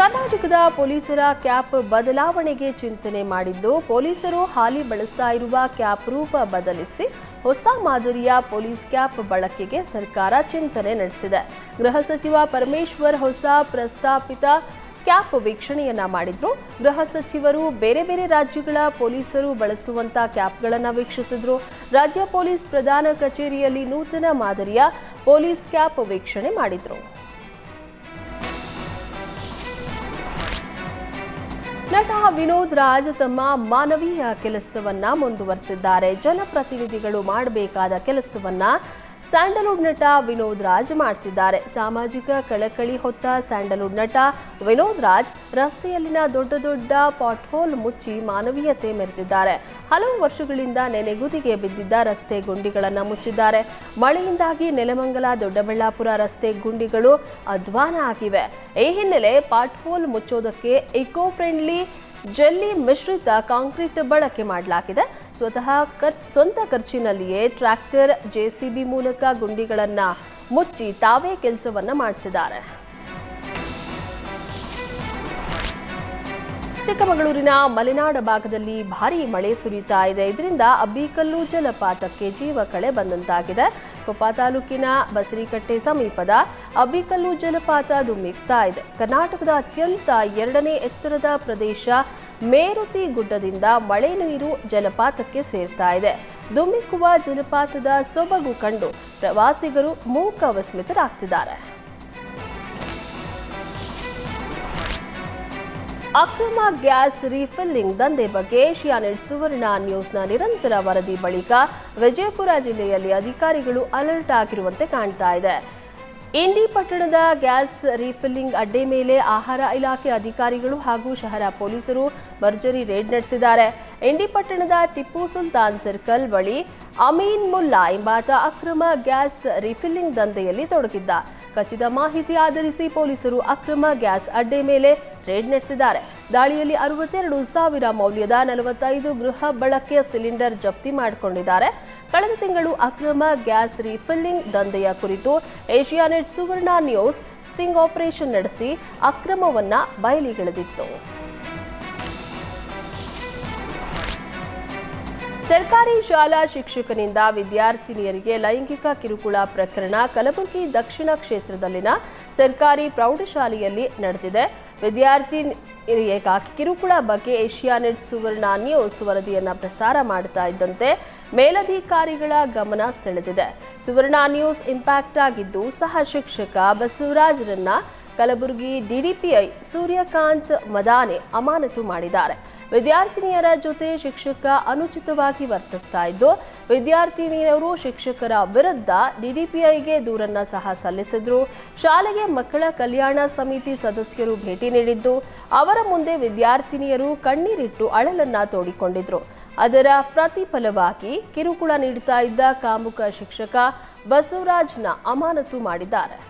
ಕರ್ನಾಟಕದ ಪೊಲೀಸರ ಕ್ಯಾಪ್ ಬದಲಾವಣೆಗೆ ಚಿಂತನೆ ಮಾಡಿದ್ದು, ಪೊಲೀಸರು ಹಾಲಿ ಬಳಸ್ತಾ ಇರುವ ಕ್ಯಾಪ್ ರೂಪ ಬದಲಿಸಿ ಹೊಸ ಮಾದರಿಯ ಪೊಲೀಸ್ ಕ್ಯಾಪ್ ಬಳಕೆಗೆ ಸರ್ಕಾರ ಚಿಂತನೆ ನಡೆಸಿದೆ. ಗೃಹ ಸಚಿವ ಪರಮೇಶ್ವರ್ ಹೊಸ ಪ್ರಸ್ತಾಪಿತ ಕ್ಯಾಪ್ ವೀಕ್ಷಣೆಯನ್ನ ಮಾಡಿದ್ರು. ಗೃಹ ಸಚಿವರು ಬೇರೆ ಬೇರೆ ರಾಜ್ಯಗಳ ಪೊಲೀಸರು ಬಳಸುವಂತ ಕ್ಯಾಪ್ಗಳನ್ನು ವೀಕ್ಷಿಸಿದ್ರು. ರಾಜ್ಯ ಪೊಲೀಸ್ ಪ್ರಧಾನ ಕಚೇರಿಯಲ್ಲಿ ನೂತನ ಮಾದರಿಯ ಪೊಲೀಸ್ ಕ್ಯಾಪ್ ವೀಕ್ಷಣೆ ಮಾಡಿದ್ರು. ನಟ ವಿನೋದ್ ರಾಜ್ ತಮ್ಮ ಮಾನವೀಯ ಕೆಲಸವನ್ನ ಮುಂದುವರೆಸಿದ್ದಾರೆ. ಜನಪ್ರತಿನಿಧಿಗಳು ಮಾಡಬೇಕಾದ ಕೆಲಸವನ್ನ ಸ್ಯಾಂಡಲ್ವುಡ್ ನಟ ವಿನೋದ್ ರಾಜ್ ಮಾಡ್ತಿದ್ದಾರೆ. ಸಾಮಾಜಿಕ ಕಳಕಳಿ ಹೊತ್ತ ಸ್ಯಾಂಡಲ್ವುಡ್ ನಟ ವಿನೋದ್ ರಾಜ್ ರಸ್ತೆಯಲ್ಲಿನ ದೊಡ್ಡ ದೊಡ್ಡ ಪಾಟ್ಹೋಲ್ ಮುಚ್ಚಿ ಮಾನವೀಯತೆ ಮೆರೆದಿದ್ದಾರೆ. ಹಲವು ವರ್ಷಗಳಿಂದ ನೆನೆಗುದಿಗೆ ಬಿದ್ದಿದ್ದ ರಸ್ತೆ ಗುಂಡಿಗಳನ್ನು ಮುಚ್ಚಿದ್ದಾರೆ. ಮಳೆಯಿಂದಾಗಿ ನೆಲಮಂಗಲ, ದೊಡ್ಡಬಳ್ಳಾಪುರ ರಸ್ತೆ ಗುಂಡಿಗಳು ಅಧ್ವಾನ ಆಗಿವೆ. ಈ ಹಿನ್ನೆಲೆ ಪಾಟ್ಹೋಲ್ ಮುಚ್ಚೋದಕ್ಕೆ ಇಕೋ ಫ್ರೆಂಡ್ಲಿ ಜೆಲ್ಲಿ ಮಿಶ್ರಿತ ಕಾಂಕ್ರೀಟ್ ಬಳಕೆ ಮಾಡಲಾಗಿದೆ. ಸ್ವತಃ ಸ್ವಂತ ಖರ್ಚಿನಲ್ಲಿಯೇ ಟ್ರ್ಯಾಕ್ಟರ್ ಜೆಸಿಬಿ ಮೂಲಕ ಗುಂಡಿಗಳನ್ನು ಮುಚ್ಚಿ ತಾವೇ ಕೆಲಸವನ್ನ ಮಾಡಿಸಿದ್ದಾರೆ. ಚಿಕ್ಕಮಗಳೂರಿನ ಮಲೆನಾಡ ಭಾಗದಲ್ಲಿ ಭಾರೀ ಮಳೆ ಸುರಿತಾ ಇದೆ. ಇದರಿಂದ ಅಬ್ಬಿಕಲ್ಲು ಜಲಪಾತಕ್ಕೆ ಜೀವ ಕಳೆ ಬಂದಂತಾಗಿದೆ. ಕೊಪ್ಪ ತಾಲೂಕಿನ ಬಸರಿಕಟ್ಟೆ ಸಮೀಪದ ಅಬ್ಬಿಕಲ್ಲು ಜಲಪಾತ ಧುಮ್ಮಿಕ್ತಾ ಇದೆ. ಕರ್ನಾಟಕದ ಅತ್ಯಂತ ಎರಡನೇ ಎತ್ತರದ ಪ್ರದೇಶ ಮೇರುತಿ ಗುಡ್ಡದಿಂದ ಮಳೆ ನೀರು ಜಲಪಾತಕ್ಕೆ ಸೇರ್ತಾ ಇದೆ. ಧುಮ್ಮಿಕ್ಕುವ ಜಲಪಾತದ ಸೊಬಗು ಕಂಡು ಪ್ರವಾಸಿಗರು ಮೂಕ ವಿಸ್ಮಿತರಾಗ್ತಿದ್ದಾರೆ. ಅಕ್ರಮ ಗ್ಯಾಸ್ ರೀಫಿಲ್ಲಿಂಗ್ ದಂಧೆ ಬಗ್ಗೆ ಶಿಯಾನೆಟ್ ಸುವರ್ಣ ನ್ಯೂಸ್ನ ನಿರಂತರ ವರದಿ ಬಳಿಕ ವಿಜಯಪುರ ಜಿಲ್ಲೆಯಲ್ಲಿ ಅಧಿಕಾರಿಗಳು ಅಲರ್ಟ್ ಆಗಿರುವಂತೆ ಕಾಣ್ತಾ ಇದೆ. ಇಂಡಿ ಪಟ್ಟಣದ ಗ್ಯಾಸ್ ರೀಫಿಲ್ಲಿಂಗ್ ಅಡ್ಡೆ ಮೇಲೆ ಆಹಾರ ಇಲಾಖೆ ಅಧಿಕಾರಿಗಳು ಹಾಗೂ ಶಹರ ಪೊಲೀಸರು ಭರ್ಜರಿ ರೇಡ್ ನಡೆಸಿದ್ದಾರೆ. ಇಂಡಿ ಪಟ್ಟಣದ ಟಿಪ್ಪು ಸುಲ್ತಾನ್ ಸರ್ಕಲ್ ಬಳಿ ಅಮೀನ್ ಮುಲ್ಲಾ ಎಂಬಾತ ಅಕ್ರಮ ಗ್ಯಾಸ್ ರೀಫಿಲ್ಲಿಂಗ್ ದಂಧೆಯಲ್ಲಿ ತೊಡಗಿದ್ದ. ಖಚಿತ ಮಾಹಿತಿ ಆಧರಿಸಿ ಪೊಲೀಸರು ಅಕ್ರಮ ಗ್ಯಾಸ್ ಅಡ್ಡೆ ಮೇಲೆ ರೇಡ್ ನಡೆಸಿದ್ದಾರೆ. ದಾಳಿಯಲ್ಲಿ ಅರವತ್ತೆರಡು ಸಾವಿರ ಮೌಲ್ಯದ ನಲವತ್ತೈದು ಗೃಹ ಬಳಕೆಯ ಸಿಲಿಂಡರ್ ಜಪ್ತಿ ಮಾಡಿಕೊಂಡಿದ್ದಾರೆ. ಕಳೆದ ತಿಂಗಳು ಅಕ್ರಮ ಗ್ಯಾಸ್ ರೀಫಿಲ್ಲಿಂಗ್ ದಂಧೆಯ ಕುರಿತು Asianet Suvarna news sting operation ನಡೆಸಿ ಅಕ್ರಮವನ್ನ ಬಯಲಿಗೆಳೆದಿತ್ತು. ಸರ್ಕಾರಿ ಶಾಲಾ ಶಿಕ್ಷಕನಿಂದ ವಿದ್ಯಾರ್ಥಿನಿಯರಿಗೆ ಲೈಂಗಿಕ ಕಿರುಕುಳ ಪ್ರಕರಣ ಕಲಬುರಗಿ ದಕ್ಷಿಣ ಕ್ಷೇತ್ರದಲ್ಲಿನ ಸರ್ಕಾರಿ ಪ್ರೌಢಶಾಲೆಯಲ್ಲಿ ನಡೆದಿದೆ. ವಿದ್ಯಾರ್ಥಿನಿಯರಿಗೆ ಕಿರುಕುಳ ಬಗ್ಗೆ ಏಷಿಯಾನೆಟ್ ಸುವರ್ಣ ನ್ಯೂಸ್ ವರದಿಯನ್ನು ಪ್ರಸಾರ ಮಾಡ್ತಾ ಇದ್ದಂತೆ ಮೇಲಧಿಕಾರಿಗಳ ಗಮನ ಸೆಳೆದಿದೆ. ಸುವರ್ಣ ನ್ಯೂಸ್ ಇಂಪ್ಯಾಕ್ಟ್ ಆಗಿದ್ದು ಸಹ ಶಿಕ್ಷಕ ಬಸವರಾಜರನ್ನ ಕಲಬುರಗಿ ಡಿಡಿಪಿಐ ಸೂರ್ಯಕಾಂತ್ ಮದಾನೆ ಅಮಾನತು ಮಾಡಿದ್ದಾರೆ. ವಿದ್ಯಾರ್ಥಿನಿಯರ ಜೊತೆ ಶಿಕ್ಷಕ ಅನುಚಿತವಾಗಿ ವರ್ತಿಸ್ತಾ ಇದ್ದು ವಿದ್ಯಾರ್ಥಿನಿಯರು ಶಿಕ್ಷಕರ ವಿರುದ್ಧ ಡಿಡಿಪಿಐಗೆ ದೂರನ್ನ ಸಹ ಸಲ್ಲಿಸಿದ್ರು. ಶಾಲೆಗೆ ಮಕ್ಕಳ ಕಲ್ಯಾಣ ಸಮಿತಿ ಸದಸ್ಯರು ಭೇಟಿ ನೀಡಿದ್ದು, ಅವರ ಮುಂದೆ ವಿದ್ಯಾರ್ಥಿನಿಯರು ಕಣ್ಣೀರಿಟ್ಟು ಅಳಲನ್ನ ತೋಡಿಕೊಂಡಿದ್ರು. ಅದರ ಪ್ರತಿಫಲವಾಗಿ ಕಿರುಕುಳ ನೀಡುತ್ತಾ ಇದ್ದ ಕಾಮುಕ ಶಿಕ್ಷಕ ಬಸವರಾಜ್ನ ಅಮಾನತು ಮಾಡಿದ್ದಾರೆ.